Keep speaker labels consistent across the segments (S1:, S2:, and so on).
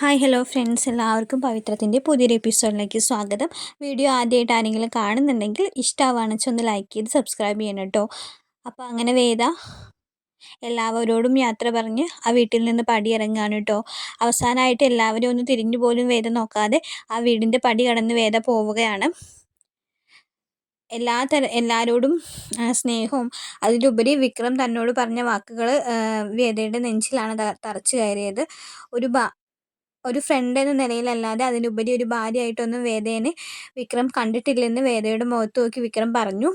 S1: Hi hello friends എല്ലാവർക്കും പവിത്രത്തിന്റെ പുതിയൊരു എപ്പിസോഡിലേക്ക് സ്വാഗതം. വീഡിയോ ആദ്യമായിട്ട് ആരെങ്കിലും കാണുന്നുണ്ടെങ്കിൽ ഇഷ്ടമാണെന്ന് ഒന്ന് ലൈക്ക് ചെയ്ത് സബ്സ്ക്രൈബ് ചെയ്യണം കേട്ടോ അപ്പോൾ അങ്ങനെ വേദ. എല്ലാവരോടും യാത്ര പറഞ്ഞ് ആ വീട്ടിൽ നിന്ന് പടി ഇറങ്ങാണ് കേട്ടോ അവസാനമായിട്ട് എല്ലാവരും ഒന്ന് തിരിഞ്ഞു പോലും വേദ നോക്കാതെ ആ വീടിന്റെ പടി കടന്ന് വേദ പോവുകയാണ്. എല്ലാ തര എല്ലാവരോടും സ്നേഹവും അതിലുപരി വിക്രം തന്നോട് പറഞ്ഞ വാക്കുകൾ വേദയുടെ നെഞ്ചിലാണ് തറച്ചു കയറിയത്. ഒരു ഒരു ഫ്രണ്ട് എന്ന നിലയിലല്ലാതെ അതിനുപരി ഒരു ഭാര്യയായിട്ടൊന്നും വേദേനെ വിക്രം കണ്ടിട്ടില്ലെന്ന് വേദയുടെ മുഖത്ത് നോക്കി വിക്രം പറഞ്ഞു.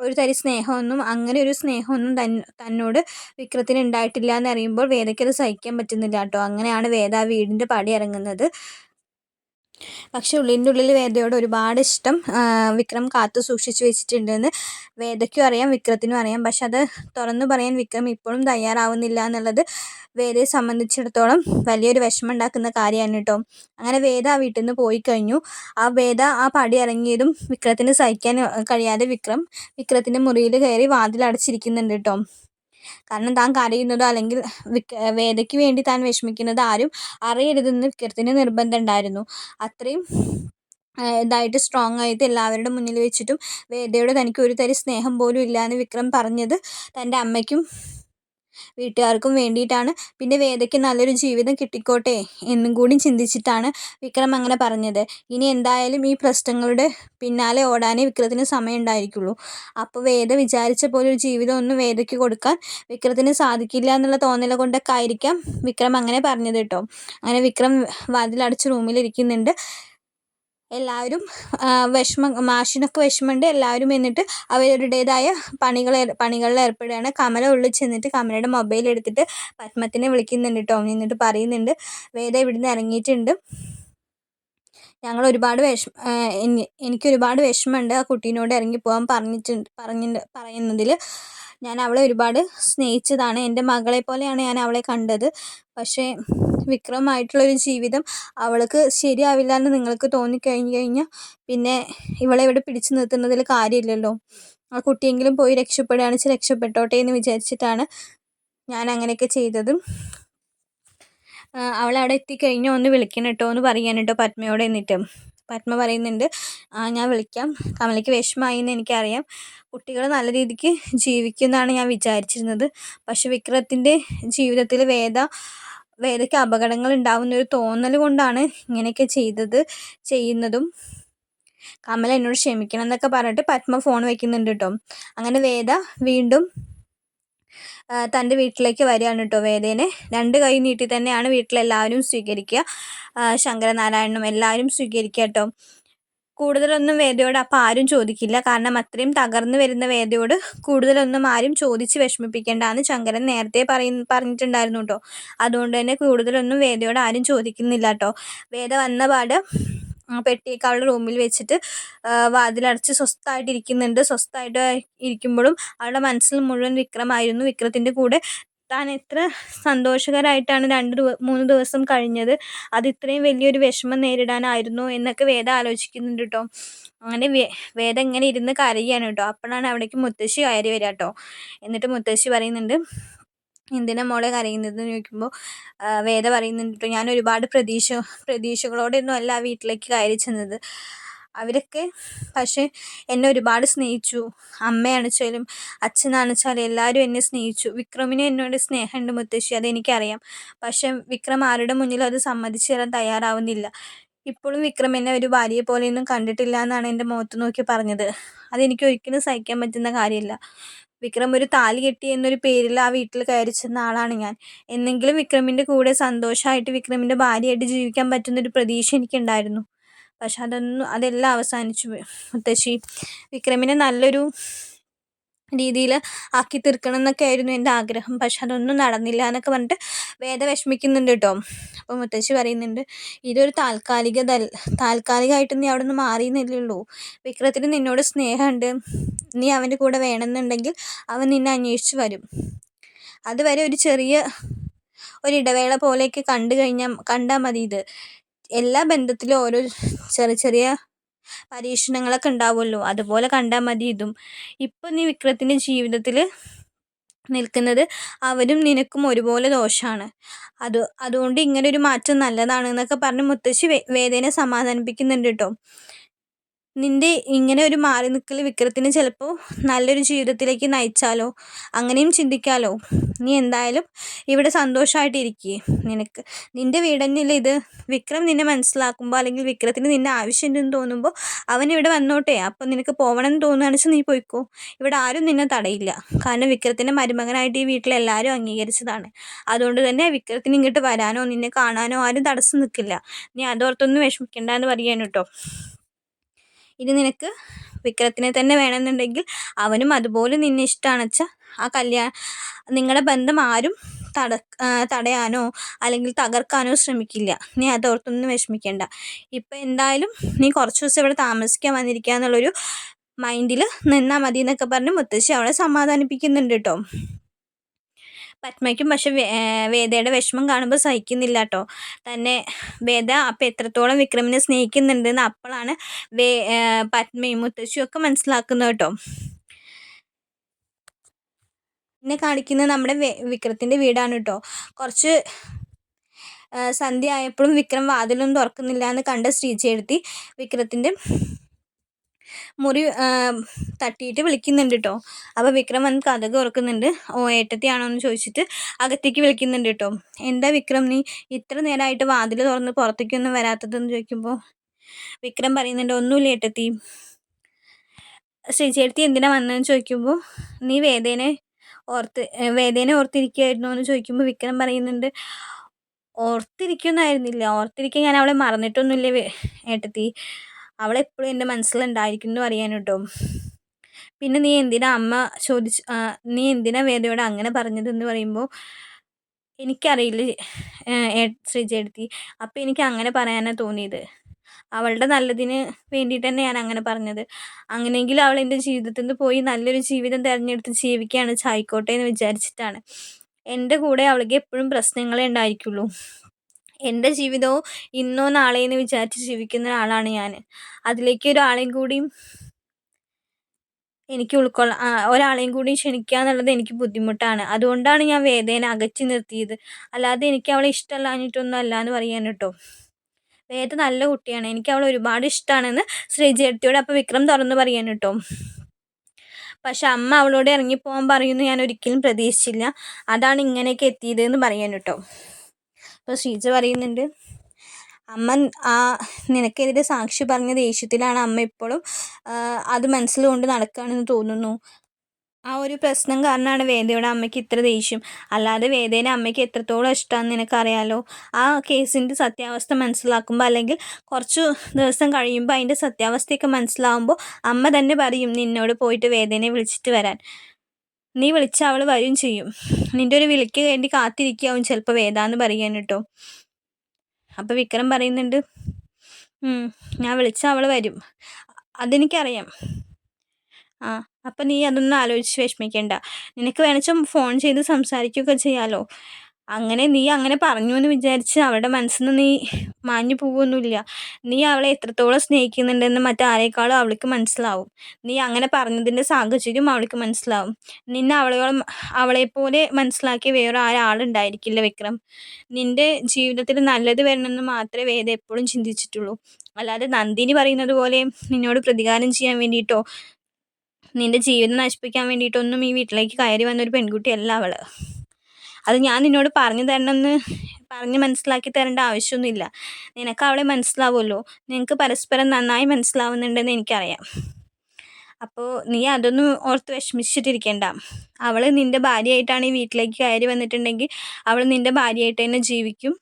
S1: ഒരു തരി സ്നേഹമൊന്നും അങ്ങനെ ഒരു സ്നേഹമൊന്നും തൻ തന്നോട് വിക്രത്തിന് ഉണ്ടായിട്ടില്ല എന്നറിയുമ്പോൾ വേദയ്ക്കത് സഹിക്കാൻ പറ്റുന്നില്ല കേട്ടോ. അങ്ങനെയാണ് വേദ ആ വീടിന്റെ പടി ഇറങ്ങുന്നത്. പക്ഷെ ഉള്ളിന്റെ ഉള്ളിൽ വേദയോട് ഒരുപാട് ഇഷ്ടം വിക്രം കാത്തു സൂക്ഷിച്ചു വെച്ചിട്ടുണ്ടെന്ന് വേദയ്ക്കും അറിയാം വിക്രത്തിനും അറിയാം. പക്ഷെ അത് തുറന്നു പറയാൻ വിക്രം ഇപ്പോഴും തയ്യാറാവുന്നില്ല എന്നുള്ളത് വേദയെ സംബന്ധിച്ചിടത്തോളം വലിയൊരു വിഷമം ഉണ്ടാക്കുന്ന കാര്യമാണ് കേട്ടോ. അങ്ങനെ വേദ ആ വീട്ടിൽ നിന്ന് പോയി കഴിഞ്ഞു. ആ വേദ ആ പടി ഇറങ്ങിയതും വിക്രത്തിന് സഹിക്കാൻ കഴിയാതെ വിക്രം വിക്രത്തിന്റെ മുറിയിൽ കയറി വാതിൽ അടച്ചിരിക്കുന്നുണ്ട് കേട്ടോ. കാരണം താൻ കരയുന്നതോ അല്ലെങ്കിൽ വേദയ്ക്ക് വേണ്ടി താൻ വിഷമിക്കുന്നത് ആരും അറിയരുതെന്ന് വിക്രത്തിന് നിർബന്ധം ഉണ്ടായിരുന്നു. അത്രയും ഇതായിട്ട് സ്ട്രോങ് ആയിട്ട് എല്ലാവരുടെ മുന്നിൽ വെച്ചിട്ടും വേദയോട് തനിക്ക് ഒരു തരി സ്നേഹം പോലും ഇല്ല എന്ന് വിക്രം പറഞ്ഞത് തന്റെ അമ്മയ്ക്കും വീട്ടുകാർക്കും വേണ്ടിയിട്ടാണ്. പിന്നെ വേദയ്ക്ക് നല്ലൊരു ജീവിതം കിട്ടിക്കോട്ടെ എന്നും കൂടി ചിന്തിച്ചിട്ടാണ് വിക്രം അങ്ങനെ പറഞ്ഞത്. ഇനി എന്തായാലും ഈ പ്രശ്നങ്ങളുടെ പിന്നാലെ ഓടാനേ വിക്രത്തിന് സമയം ഉണ്ടായിരിക്കുള്ളൂ അപ്പോൾ വേദ വിചാരിച്ച പോലെ ഒരു ജീവിതം ഒന്നും വേദയ്ക്ക് കൊടുക്കാൻ വിക്രത്തിന് സാധിക്കില്ല എന്നുള്ള തോന്നൽ കൊണ്ടൊക്കെ ആയിരിക്കാം വിക്രം അങ്ങനെ പറഞ്ഞത് കേട്ടോ. അങ്ങനെ വിക്രം വാതിലടച്ച് റൂമിലിരിക്കുന്നുണ്ട്. എല്ലാവരും വിഷമം മാഷിനൊക്കെ വിഷമമുണ്ട്. എല്ലാവരും എന്നിട്ട് അവരുടേതായ പണികൾ പണികളിൽ ഏർപ്പെടുകയാണ്. കമല ഉള്ളിൽ ചെന്നിട്ട് കമലയുടെ മൊബൈൽ എടുത്തിട്ട് പത്മത്തിനെ വിളിക്കുന്നുണ്ട് കേട്ടോ. എന്നിട്ട് പറയുന്നുണ്ട് വേദ ഇവിടുന്ന് ഇറങ്ങിയിട്ടുണ്ട്. ഞങ്ങൾ ഒരുപാട് വിഷമ എനിക്ക് ഒരുപാട് വിഷമമുണ്ട്. ആ കുട്ടീനോട് ഇറങ്ങി പോകാൻ പറഞ്ഞിട്ടുണ്ട് പറഞ്ഞിട്ട് പറയുന്നതിൽ ഞാൻ അവളെ ഒരുപാട് സ്നേഹിച്ചതാണ്. എന്റെ മകളെ പോലെയാണ് ഞാൻ അവളെ കണ്ടത്. പക്ഷേ വിക്രമായിട്ടുള്ളൊരു ജീവിതം അവൾക്ക് ശരിയാവില്ല എന്ന് നിങ്ങൾക്ക് തോന്നിക്കഴിഞ്ഞ് കഴിഞ്ഞാൽ പിന്നെ ഇവളെ ഇവിടെ പിടിച്ചു നിർത്തുന്നതിൽ കാര്യമില്ലല്ലോ. ആ കുട്ടിയെങ്കിലും പോയി രക്ഷപ്പെടുകയാണെന്ന് വെച്ചാൽ രക്ഷപ്പെട്ടോട്ടെ എന്ന് വിചാരിച്ചിട്ടാണ് ഞാൻ അങ്ങനെയൊക്കെ ചെയ്തത്. അവൾ അവിടെ എത്തിക്കഴിഞ്ഞാൽ ഒന്ന് വിളിക്കണം കേട്ടോ എന്ന് പറയാൻ കേട്ടോ പത്മയോട് എന്നിട്ട്. പത്മ പറയുന്നുണ്ട് ഞാൻ വിളിക്കാം. കമലയ്ക്ക് വിഷമമായി എന്ന് എനിക്കറിയാം. കുട്ടികൾ നല്ല രീതിക്ക് ജീവിക്കുമെന്നാണ് ഞാൻ വിചാരിച്ചിരുന്നത്. പക്ഷെ വിക്രത്തിന്റെ ജീവിതത്തിൽ വേദ വേദയ്ക്ക് അപകടങ്ങൾ ഉണ്ടാവുന്ന ഒരു തോന്നൽ കൊണ്ടാണ് ഇങ്ങനെയൊക്കെ ചെയ്തത് ചെയ്യുന്നതും. കമൽ എന്നോട് ക്ഷമിക്കണം എന്നൊക്കെ പറഞ്ഞിട്ട് പത്മ ഫോൺ വെക്കുന്നുണ്ട് കേട്ടോ അങ്ങനെ വേദ വീണ്ടും തന്റെ വീട്ടിലേക്ക് വരികയാണ് കേട്ടോ വേദേനെ. രണ്ട് കൈ നീട്ടി തന്നെയാണ് വീട്ടിലെല്ലാവരും സ്വീകരിക്കുക. ശങ്കരനാരായണനും എല്ലാവരും സ്വീകരിക്കുക കേട്ടോ കൂടുതലൊന്നും വേദയോട് അപ്പം ആരും ചോദിക്കില്ല. കാരണം അത്രയും തകർന്നു വരുന്ന വേദയോട് കൂടുതലൊന്നും ആരും ചോദിച്ച് വിഷമിപ്പിക്കേണ്ടെന്ന് ശങ്കരൻ നേരത്തെ പറയ പറഞ്ഞിട്ടുണ്ടായിരുന്നു കേട്ടോ അതുകൊണ്ട് തന്നെ കൂടുതലൊന്നും വേദയോട് ആരും ചോദിക്കുന്നില്ല കേട്ടോ വേദ വന്ന പാട് പെട്ടിയൊക്കെ അവളുടെ റൂമിൽ വെച്ചിട്ട് വാതിലടച്ച് സ്വസ്ഥമായിട്ട് ഇരിക്കുന്നുണ്ട് സ്വസ്ഥമായിട്ട് ഇരിക്കുമ്പോഴും അവളുടെ മനസ്സിൽ മുഴുവൻ വിക്രമായിരുന്നു. വിക്രത്തിന്റെ കൂടെ താൻ എത്ര സന്തോഷകരമായിട്ടാണ് രണ്ട് മൂന്ന് ദിവസം കഴിഞ്ഞത്. അത് ഇത്രയും വലിയൊരു വിഷമം നേരിടാനായിരുന്നു എന്നൊക്കെ വേദ ആലോചിക്കുന്നുണ്ട് കേട്ടോ അങ്ങനെ വേദ ഇങ്ങനെ ഇരുന്ന് കരയാണ് കേട്ടോ അപ്പോഴാണ് അവിടേക്ക് മുത്തശ്ശി കയറി വരിക കേട്ടോ എന്നിട്ട് മുത്തശ്ശി പറയുന്നുണ്ട് എന്തിനാ മോളെ കരയുന്നത് ചോദിക്കുമ്പോൾ വേദ പറയുന്നുണ്ട് കേട്ടോ ഞാൻ ഒരുപാട് പ്രതീക്ഷ പ്രതീക്ഷകളോടെയൊന്നും അല്ല വീട്ടിലേക്ക് കയറി ചെന്നത്. അവരൊക്കെ പക്ഷേ എന്നെ ഒരുപാട് സ്നേഹിച്ചു. അമ്മയാണെച്ചാലും അച്ഛനാണെച്ചാലും എല്ലാവരും എന്നെ സ്നേഹിച്ചു. വിക്രമിന് എന്നോട് സ്നേഹമുണ്ട് മുത്തശ്ശി അതെനിക്കറിയാം. പക്ഷെ വിക്രം ആരുടെ മുന്നിലും അത് സമ്മതിച്ചു തരാൻ തയ്യാറാവുന്നില്ല. ഇപ്പോഴും വിക്രം എന്നെ ഒരു ഭാര്യയെ പോലെയൊന്നും കണ്ടിട്ടില്ല എന്നാണ് എന്റെ മുഖത്ത് നോക്കി പറഞ്ഞത്. അതെനിക്ക് ഒരിക്കലും സഹിക്കാൻ പറ്റുന്ന കാര്യമില്ല. വിക്രം ഒരു താലി കെട്ടി എന്നൊരു പേരിൽ ആ വീട്ടിൽ കയറി ചെന്ന ആളാണ് ഞാൻ. എന്നെങ്കിലും വിക്രമിന്റെ കൂടെ സന്തോഷമായിട്ട് വിക്രമിന്റെ ഭാര്യയായിട്ട് ജീവിക്കാൻ പറ്റുന്നൊരു പ്രതീക്ഷ എനിക്കുണ്ടായിരുന്നു. പക്ഷെ അതൊന്നും അതെല്ലാം അവസാനിച്ചു മുത്തശ്ശി വിക്രമിനെ നല്ലൊരു രീതിയിൽ ആക്കി തീർക്കണം എന്നൊക്കെ ആയിരുന്നു എന്റെ ആഗ്രഹം. പക്ഷെ അതൊന്നും നടന്നില്ല എന്നൊക്കെ പറഞ്ഞിട്ട് വേദ വിഷമിക്കുന്നുണ്ട് കേട്ടോ. അപ്പോൾ മുത്തശ്ശി പറയുന്നുണ്ട് ഇതൊരു താൽക്കാലിക താൽക്കാലികമായിട്ട് നീ അവിടെ നിന്ന് മാറിയെന്നില്ലല്ലോ വിക്രത്തിന് നിന്നോട് സ്നേഹമുണ്ട്. നീ അവന്റെ കൂടെ വേണമെന്നുണ്ടെങ്കിൽ അവൻ നിന്നെ അന്വേഷിച്ച് വരും. അതുവരെ ഒരു ചെറിയ ഒരു ഒരിടവേള പോലെയൊക്കെ കണ്ടു കഴിഞ്ഞാൽ കണ്ടാൽ മതി ഇത്. എല്ലാ ബന്ധത്തിലും ഓരോ ചെറിയ ചെറിയ പരീക്ഷണങ്ങളൊക്കെ ഉണ്ടാവുമല്ലോ. അതുപോലെ കണ്ടാൽ മതി ഇതും. ഇപ്പം നീ വിക്രത്തിന്റെ ജീവിതത്തിൽ നിൽക്കുന്നത് അവരും നിനക്കും ഒരുപോലെ ദോഷമാണ് അത് അതുകൊണ്ട് ഇങ്ങനെ ഒരു മാറ്റം നല്ലതാണ് എന്നൊക്കെ പറഞ്ഞ് മുത്തശ്ശി വേദനെ സമാധാനിപ്പിക്കുന്നുണ്ട് കേട്ടോ നിന്റെ ഇങ്ങനെ ഒരു മാറി നിൽക്കൽ വിക്രത്തിന് ചിലപ്പോൾ നല്ലൊരു ജീവിതത്തിലേക്ക് നയിച്ചാലോ? അങ്ങനെയും ചിന്തിക്കാലോ? നീ എന്തായാലും ഇവിടെ സന്തോഷമായിട്ടിരിക്കുക നിനക്ക് നിന്റെ വീടന്നെയല്ലേ ഇത്? വിക്രം നിന്നെ മനസ്സിലാക്കുമ്പോൾ അല്ലെങ്കിൽ വിക്രത്തിന് നിന്നെ ആവശ്യമുണ്ടെന്ന് തോന്നുമ്പോൾ അവൻ ഇവിടെ വന്നോട്ടെ. അപ്പം നിനക്ക് പോകണം എന്ന് തോന്നുകയാണെന്ന് വെച്ചാൽ നീ പോയിക്കോ. ഇവിടെ ആരും നിന്നെ തടയില്ല. കാരണം വിക്രത്തിന്റെ മരുമകനായിട്ട് ഈ വീട്ടിലെല്ലാവരും അംഗീകരിച്ചതാണ്. അതുകൊണ്ട് തന്നെ വിക്രത്തിന് ഇങ്ങോട്ട് വരാനോ നിന്നെ കാണാനോ ആരും തടസ്സം നിൽക്കില്ല നീ അതോർത്തൊന്നും വിഷമിക്കണ്ട എന്ന് പറയാൻ കേട്ടോ ഇനി നിനക്ക് വിക്രത്തിനെ തന്നെ വേണമെന്നുണ്ടെങ്കിൽ അവനും അതുപോലെ നിന്നെ ഇഷ്ടമാണ് വെച്ചാൽ ആ കല്യാണം നിങ്ങളുടെ ബന്ധം ആരും തട തടയാനോ അല്ലെങ്കിൽ തകർക്കാനോ ശ്രമിക്കില്ല. നീ അതോർത്തൊന്നും വിഷമിക്കേണ്ട. ഇപ്പം എന്തായാലും നീ കുറച്ച് ദിവസം ഇവിടെ താമസിക്കാൻ വന്നിരിക്കുക എന്നുള്ളൊരു മൈൻഡിൽ നിന്നാൽ മതി എന്നൊക്കെ പറഞ്ഞ് മുത്തശ്ശി അവളെ സമാധാനിപ്പിക്കുന്നുണ്ട് കേട്ടോ പത്മയ്ക്കും പക്ഷെ വേദയുടെ വിഷമം കാണുമ്പോൾ സഹിക്കുന്നില്ല കേട്ടോ തന്നെ വേദ അപ്പം എത്രത്തോളം വിക്രമിനെ സ്നേഹിക്കുന്നുണ്ടെന്ന് അപ്പോഴാണ് വേ പത്മയും മുത്തശ്ശിയും ഒക്കെ മനസ്സിലാക്കുന്നത് കേട്ടോ. പിന്നെ കാണിക്കുന്നത് നമ്മുടെ വിക്രത്തിന്റെ വീടാണ് കേട്ടോ. കുറച്ച് സന്ധ്യ ആയപ്പോഴും വിക്രം വാതിലൊന്നും തുറക്കുന്നില്ല എന്ന് കണ്ട ശ്രീചേർത്തി വിക്രത്തിന്റെ മുറി തട്ടിയിട്ട് വിളിക്കുന്നുണ്ട് കേട്ടോ അപ്പോൾ വിക്രം വന്ന് കഥക് ഉറക്കുന്നുണ്ട് ഓ ഏട്ടത്തിയാണോ എന്ന് ചോദിച്ചിട്ട് അകത്തേക്ക് വിളിക്കുന്നുണ്ട് കേട്ടോ എന്താ വിക്രം നീ ഇത്ര നേരമായിട്ട് വാതിൽ തുറന്ന് പുറത്തേക്കൊന്നും വരാത്തതെന്ന് ചോദിക്കുമ്പോൾ വിക്രം പറയുന്നുണ്ട് ഒന്നുമില്ല ഏട്ടത്തി. ശ്രീചേട്ടത്തി എന്തിനാ വന്നതെന്ന് ചോദിക്കുമ്പോൾ നീ വേദേനെ ഓർത്ത് വേദേനെ ഓർത്തിരിക്കുമായിരുന്നോ എന്ന് ചോദിക്കുമ്പോൾ വിക്രം പറയുന്നുണ്ട് ഓർത്തിരിക്കുന്നായിരുന്നില്ല ഓർത്തിരിക്കാൻ ഞാൻ അവളെ മറന്നിട്ടൊന്നുമില്ല ഏട്ടത്തി. അവളെപ്പോഴും എന്റെ മനസ്സിലുണ്ടായിരിക്കും എന്ന് പറയാൻ കേട്ടോ. പിന്നെ നീ എന്തിനാ അമ്മ ചോദിച്ചു നീ എന്തിനാ വേദയോട് അങ്ങനെ പറഞ്ഞതെന്ന് പറയുമ്പോൾ എനിക്കറിയില്ല ശ്രീജേടത്തി അപ്പോൾ എനിക്ക് അങ്ങനെ പറയാനാണ് തോന്നിയത്. അവളുടെ നല്ലതിന് വേണ്ടിയിട്ട് തന്നെ ഞാൻ അങ്ങനെ പറഞ്ഞത്. അങ്ങനെയെങ്കിലും അവൾ എന്റെ ജീവിതത്തിൽ നിന്ന് പോയി നല്ലൊരു ജീവിതം തിരഞ്ഞെടുത്ത് ജീവിക്കുകയാണ് ചായിക്കോട്ടെ എന്ന് വിചാരിച്ചിട്ടാണ്. എന്റെ കൂടെ അവൾക്ക് എപ്പോഴും പ്രശ്നങ്ങളേ ഉണ്ടായിരിക്കുള്ളൂ. എന്റെ ജീവിതവും ഇന്നോ നാളെയോ എന്ന് വിചാരിച്ച് ജീവിക്കുന്ന ഒരാളാണ് ഞാൻ. അതിലേക്ക് ഒരാളെയും കൂടിയും എനിക്ക് ഉൾക്കൊള്ളാൻ ഒരാളെയും കൂടി ക്ഷണിക്കുക എന്നുള്ളത് എനിക്ക് ബുദ്ധിമുട്ടാണ്. അതുകൊണ്ടാണ് ഞാൻ വേദന അകറ്റി നിർത്തിയത്. അല്ലാതെ എനിക്ക് അവളെ ഇഷ്ടമല്ലാഞ്ഞിട്ടൊന്നും അല്ല എന്ന് പറയാൻ കേട്ടോ. വേദ നല്ല കുട്ടിയാണ്. എനിക്ക് അവളെ ഒരുപാട് ഇഷ്ടമാണെന്ന് ശ്രീജേടത്തിയോട് അപ്പോൾ വിക്രം തുറന്ന് പറയാൻ കേട്ടോ. പക്ഷെ അമ്മ അവളോട് ഇറങ്ങിപ്പോകാൻ പറയുന്നു ഞാൻ ഒരിക്കലും പ്രതീക്ഷിച്ചില്ല. അതാണ് ഇങ്ങനെയൊക്കെ എത്തിയത് എന്ന് പറയാൻ കേട്ടോ. അപ്പോൾ ശ്രീജ പറയുന്നുണ്ട് അമ്മ ആ നിനക്കെതിരെ സാക്ഷി പറഞ്ഞ ദേഷ്യത്തിലാണ് അമ്മ ഇപ്പോഴും അത് മനസ്സിലുകൊണ്ട് നടക്കുകയാണെന്ന് തോന്നുന്നു. ആ ഒരു പ്രശ്നം കാരണമാണ് വേദയുടെ അമ്മയ്ക്ക് ഇത്ര ദേഷ്യം. അല്ലാതെ വേദേനെ അമ്മയ്ക്ക് എത്രത്തോളം ഇഷ്ടമാണെന്ന് നിനക്കറിയാലോ? ആ കേസിന്റെ സത്യാവസ്ഥ മനസ്സിലാക്കുമ്പോൾ അല്ലെങ്കിൽ കുറച്ച് ദിവസം കഴിയുമ്പോൾ അതിന്റെ സത്യാവസ്ഥയൊക്കെ മനസ്സിലാവുമ്പോൾ അമ്മ തന്നെ പറയും നിന്നോട് പോയിട്ട് വേദേനെ വിളിച്ചിട്ട് വരാൻ. നീ വിളിച്ച അവൾ വരും ചെയ്യും. നിന്റെ ഒരു വിളിക്ക് വേണ്ടി കാത്തിരിക്കാവും ചിലപ്പോൾ വേദാന്ന് പറയാൻ കേട്ടോ. അപ്പോൾ വിക്രം പറയുന്നുണ്ട് ഞാൻ വിളിച്ച അവൾ വരും. അതെനിക്കറിയാം. ആ അപ്പം നീ അതൊന്നും ആലോചിച്ച് വിഷമിക്കേണ്ട. നിനക്ക് വേണച്ചും ഫോൺ ചെയ്ത് സംസാരിക്കുകയൊക്കെ ചെയ്യാമല്ലോ അങ്ങനെ നീ അങ്ങനെ പറഞ്ഞു എന്ന് വിചാരിച്ച് അവളുടെ മനസ്സിൽ നിന്ന് നീ മാഞ്ഞു പോകുമൊന്നുമില്ല നീ അവളെ എത്രത്തോളം സ്നേഹിക്കുന്നുണ്ടെന്ന് മറ്റാരേക്കാളും അവൾക്ക് മനസ്സിലാവും. നീ അങ്ങനെ പറഞ്ഞതിന്റെ സാഹചര്യം അവൾക്ക് മനസ്സിലാവും. നിന്നെ അവളോളം അവളെപ്പോലെ മനസ്സിലാക്കിയ വേറെ ആരാളുണ്ടായിരിക്കില്ല വിക്രം. നിന്റെ ജീവിതത്തിൽ നല്ലത് വരണമെന്ന് മാത്രമേ വേദ എപ്പോഴും ചിന്തിച്ചിട്ടുള്ളൂ. അല്ലാതെ നന്ദിനി പറയുന്നത് പോലെ നിന്നോട് പ്രതികാരം ചെയ്യാൻ വേണ്ടിയിട്ടോ നിന്റെ ജീവിതം നശിപ്പിക്കാൻ വേണ്ടിയിട്ടൊന്നും ഈ വീട്ടിലേക്ക് കയറി വന്ന വന്നൊരു പെൺകുട്ടിയല്ല അവൾ അത് ഞാൻ നിന്നോട് പറഞ്ഞു തരണമെന്ന് പറഞ്ഞ് മനസ്സിലാക്കി തരേണ്ട ആവശ്യമൊന്നുമില്ല. നിനക്ക് അവളെ മനസ്സിലാവുമല്ലോ. നിനക്ക് പരസ്പരം നന്നായി മനസ്സിലാവുന്നുണ്ടെന്ന് എനിക്കറിയാം. അപ്പോൾ നീ അതൊന്നും ഓർത്ത് വിഷമിച്ചിട്ടിരിക്കേണ്ട. അവൾ നിന്റെ ഭാര്യയായിട്ടാണ് ഈ വീട്ടിലേക്ക് കയറി വന്നിട്ടുണ്ടെങ്കിൽ അവൾ നിന്റെ ഭാര്യയായിട്ട് തന്നെ ജീവിക്കും.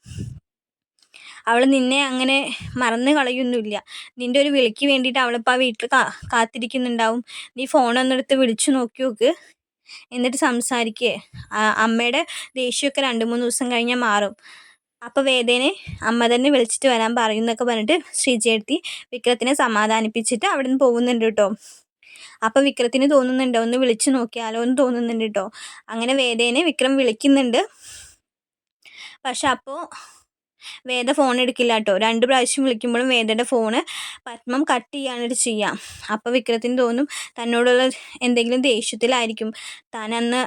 S1: അവൾ നിന്നെ അങ്ങനെ മറന്നു കളയൊന്നുമില്ല. നിന്റെ ഒരു വിളിക്ക് വേണ്ടിയിട്ട് അവളിപ്പോൾ ആ വീട്ടിൽ കാത്തിരിക്കുന്നുണ്ടാവും. നീ ഫോണൊന്നെടുത്ത് വിളിച്ചു നോക്കി നോക്ക് എന്നിട്ട് സംസാരിക്കേ. അമ്മയുടെ ദേഷ്യമൊക്കെ രണ്ട് മൂന്ന് ദിവസം കഴിഞ്ഞാൽ മാറും. അപ്പോൾ വേദേനെ അമ്മ തന്നെ വിളിച്ചിട്ട് വരാൻ പറയും എന്നൊക്കെ പറഞ്ഞിട്ട് ശ്രീജയെടുത്തി വിക്രത്തിനെ സമാധാനിപ്പിച്ചിട്ട് അവിടെ നിന്ന് പോകുന്നുണ്ട് കേട്ടോ. അപ്പോൾ വിക്രത്തിന് തോന്നുന്നുണ്ട്? ഒന്ന് വിളിച്ചു നോക്കിയാലോ എന്ന് തോന്നുന്നുണ്ട് കേട്ടോ. അങ്ങനെ വേദേനെ വിക്രം വിളിക്കുന്നുണ്ട്. പക്ഷെ അപ്പോൾ വേദ ഫോൺ എടുക്കില്ല കേട്ടോ രണ്ട് പ്രാവശ്യം വിളിക്കുമ്പോഴും വേദയുടെ ഫോണ് പത്മം കട്ട് ചെയ്യാനായിട്ട് ചെയ്യാം. അപ്പോൾ വിക്രത്തിന് തോന്നും തന്നോടുള്ള എന്തെങ്കിലും ദേഷ്യത്തിലായിരിക്കും. താൻ അന്ന്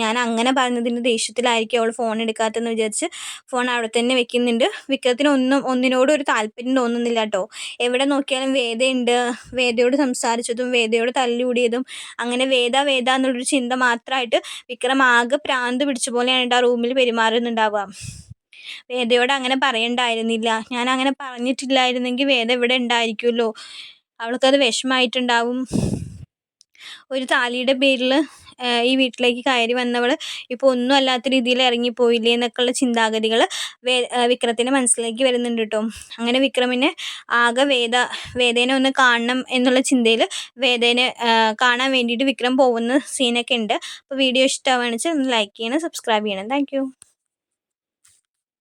S1: ഞാൻ അങ്ങനെ പറഞ്ഞതിന്റെ ദേഷ്യത്തിലായിരിക്കും അവൾ ഫോൺ എടുക്കാത്തതെന്ന് വിചാരിച്ച് ഫോൺ അവിടെ തന്നെ വെക്കുന്നുണ്ട്. വിക്രത്തിന് ഒന്നും ഒന്നിനോടും ഒരു താല്പര്യം തോന്നുന്നില്ല കേട്ടോ എവിടെ നോക്കിയാലും വേദയുണ്ട്. വേദയോട് സംസാരിച്ചതും വേദയോട് തല്ലുകൂടിയതും അങ്ങനെ വേദ വേദ എന്നുള്ളൊരു ചിന്ത മാത്രമായിട്ട് വിക്രം ആകെ പ്രാന്ത് പിടിച്ച പോലെയാണ് ആ റൂമിൽ പെരുമാറുന്നുണ്ടാവുക. വേദയോട് അങ്ങനെ പറയണ്ടായിരുന്നില്ല. ഞാൻ അങ്ങനെ പറഞ്ഞിട്ടില്ലായിരുന്നെങ്കിൽ വേദ ഇവിടെ ഉണ്ടായിരിക്കുമല്ലോ. അവൾക്കത് വിഷമമായിട്ടുണ്ടാവും. ഒരു താലിയുടെ പേരിൽ ഈ വീട്ടിലേക്ക് കയറി വന്നവൾ ഇപ്പോൾ ഒന്നും അല്ലാത്ത രീതിയിൽ ഇറങ്ങിപ്പോയില്ലേ എന്നൊക്കെയുള്ള ചിന്താഗതികൾ വേ വിക്രത്തിന്റെ മനസ്സിലേക്ക് വരുന്നുണ്ട് കേട്ടോ. അങ്ങനെ വിക്രമിനെ ആകെ വേദ വേദേനെ ഒന്ന് കാണണം എന്നുള്ള ചിന്തയിൽ വേദേനെ കാണാൻ വേണ്ടിയിട്ട് വിക്രം പോകുന്ന സീനൊക്കെ ഉണ്ട്. അപ്പോൾ വീഡിയോ ഇഷ്ടമാണെന്ന് വെച്ചാൽ ഒന്ന് ലൈക്ക് ചെയ്യണം സബ്സ്ക്രൈബ് ചെയ്യണം. താങ്ക്